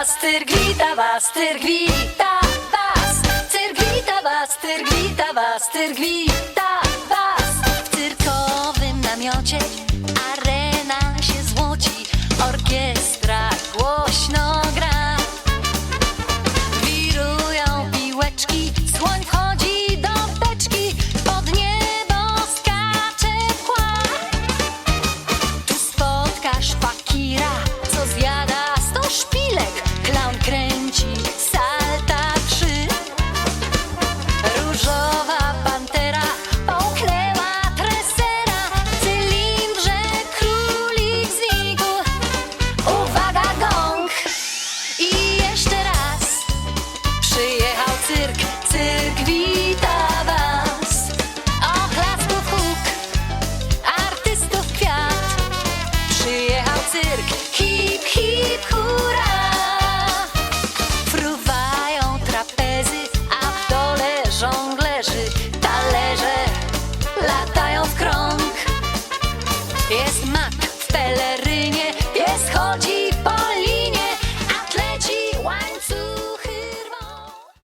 was, cyrk wita was, cyrk wita was. Cyrk wita was, cyrk wita was, cyrk wita was. W cyrkowym namiocie arena się złoci, orkiestra głośno gra. Wirują piłeczki, słoń wchodzi do beczki, pod niebo skacze pła. Tu spotkasz latają w krąg. Jest mak w pelerynie